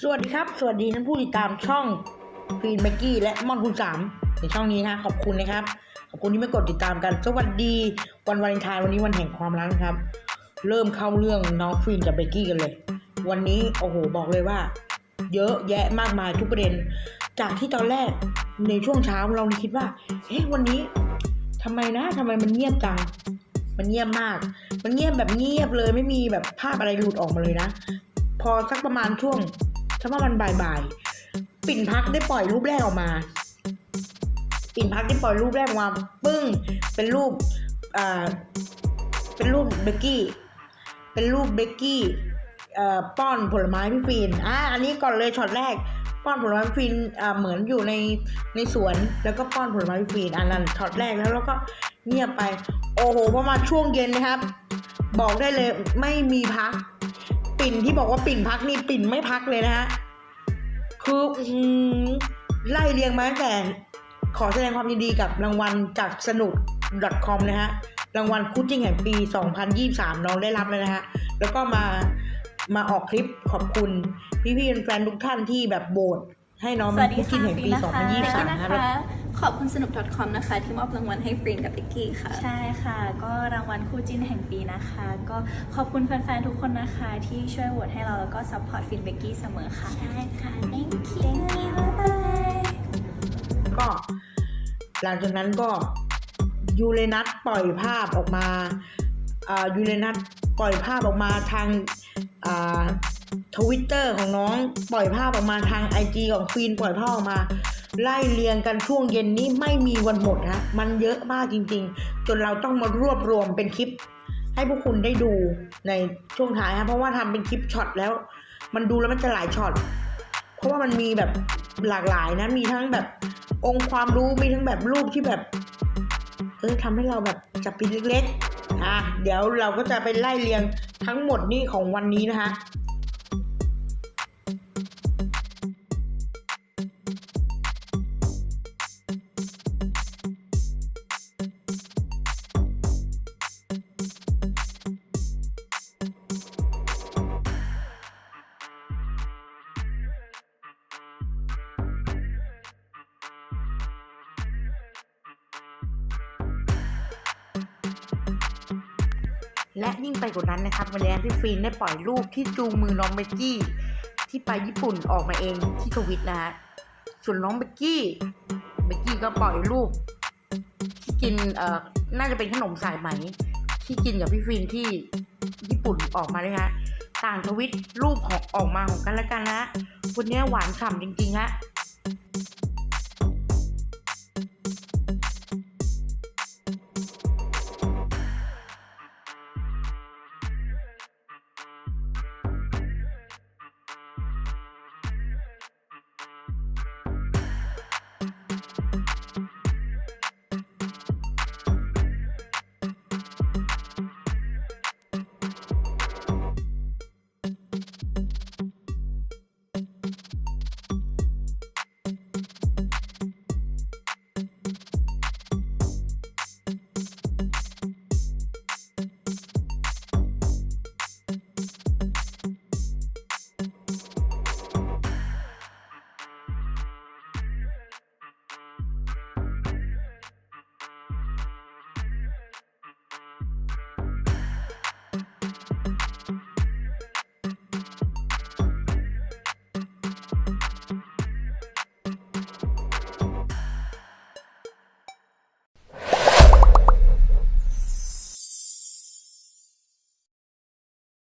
สวัสดีครับ สวัสดีท่านผู้ติดตามช่องกรีนแม็กกี้และมอนคุณสามในช่องนี้นะขอบคุณนะครับ ขอบคุณที่ไม่กดติดตามกัน สวัสดีวันวาเลนไทน์วันนี้วันแห่งความรักนะครับ เริ่มเข้าเรื่องน้องฟีนกับเบกกี้กันเลย วันนี้โอ้โหบอกเลยว่า เยอะแยะมากมายทุกประเด็น จากที่ตอนแรกในช่วงเช้าเราคิดว่าเอ๊ะวันนี้ทำไมนะทำไมมันเงียบจัง มันเงียบมาก มันเงียบแบบเงียบเลยไม่มีแบบภาพอะไรหลุดออกมาเลยนะ พอสักประมาณช่วงสักประมาณบ่ายๆปิ่นพักได้ปล่อยรูปแรกออกมา ปิ่นพักได้ปล่อยรูปแรกออกมาปึ้ง เป็นรูปอ่าเป็นรูปเบกกี้เป็นรูปเบกกี้เอ่อป้อนผลไม้พี่ฟีนอะอันนี้ก่อนเลยช็อตแรก ป้อนผลไม้พี่ฟีนอ่าเหมือนอยู่ในในสวนแล้วก็ป้อนผลไม้พี่ฟีนอันนั้นช็อตแรกแล้วแล้วก็เงียบไป โอ้โหพอมาช่วงเย็นนะครับ บอกได้เลยไม่มีพัก ปิ่นที่บอกว่าปิ่นพักนี่ปิ่นไม่พักเลยนะฮะคืออื้อหือไล่เรียงมาตั้งแต่ขอแสดงความยินดีกับรางวัลจากสนุก .com นะฮะรางวัลคู่จิ้งแห่งปี 2023 น้องได้รับแล้วนะฮะ แล้วก็มามาออกคลิปขอบคุณพี่ๆแฟนๆทุกท่านที่แบบโบสให้น้องสเป็วันสดีคู่จิ้ค่ะงแห่งฟรีปีนะคะ2023 นะนะครับคะ ขอบคุณสนุก .com นะคะ ที่มอบรางวัลให้ฟรีนกับพิกกี้ค่ะ ใช่ค่ะ ก็รางวัลคู่จิ้นแห่งปีนะคะ ก็ขอบคุณแฟนๆทุกคนนะคะ ที่ช่วยโหวตให้เราแล้วก็ซัพพอร์ตฟินเบกกี้เสมอค่ะ ใช่ค่ะ thank you thank you bye bye ก็ หลังจากนั้นก็ยูเรนัสปล่อยภาพออกมาอ่ายูเรนัสปล่อยภาพออกมาทางอ่าทวิตเตอร์ของน้องปล่อยภาพออกมาทางไอจของฟีนปล่อยภาพออกมา ไล่เรียงกันช่วงเย็นนี้ไม่มีวันหมดฮะมันเยอะมากจริงๆ จนเราต้องมารวบรวมเป็นคลิป ให้พวกคุณได้ดูในช่วงท้ายฮะเพราะว่าทำเป็นคลิปช็อตแล้ว มันดูแล้วมันจะหลายช็อตเพราะว่ามันมีแบบหลากหลายนะ มีทั้งแบบองค์ความรู้มีทั้งแบบรูปที่แบบเออทำให้เราแบบจับปิดเล็กๆอะเดี๋ยวเราก็จะไปไล่เรียงทั้งหมดนี่ของวันนี้นะคะ และยิ่งไปกว่านั้นนะครับวันนี้พี่ฟีนได้ปล่อยรูปที่จูงมือน้องเบกกี้ที่ไปญี่ปุ่นออกมาเองที่ทวิตนะฮะส่วนน้องเบกกี้เบกกี้ก็ปล่อยรูป ที่กินเอ่อน่าจะเป็นขนมสายไหม ที่กินกับพี่ฟีนที่ญี่ปุ่นออกมาด้วยฮะต่างทวิตรูปของออกมาของกันและกันนะวันนี้หวานฉ่ำจริงๆฮะ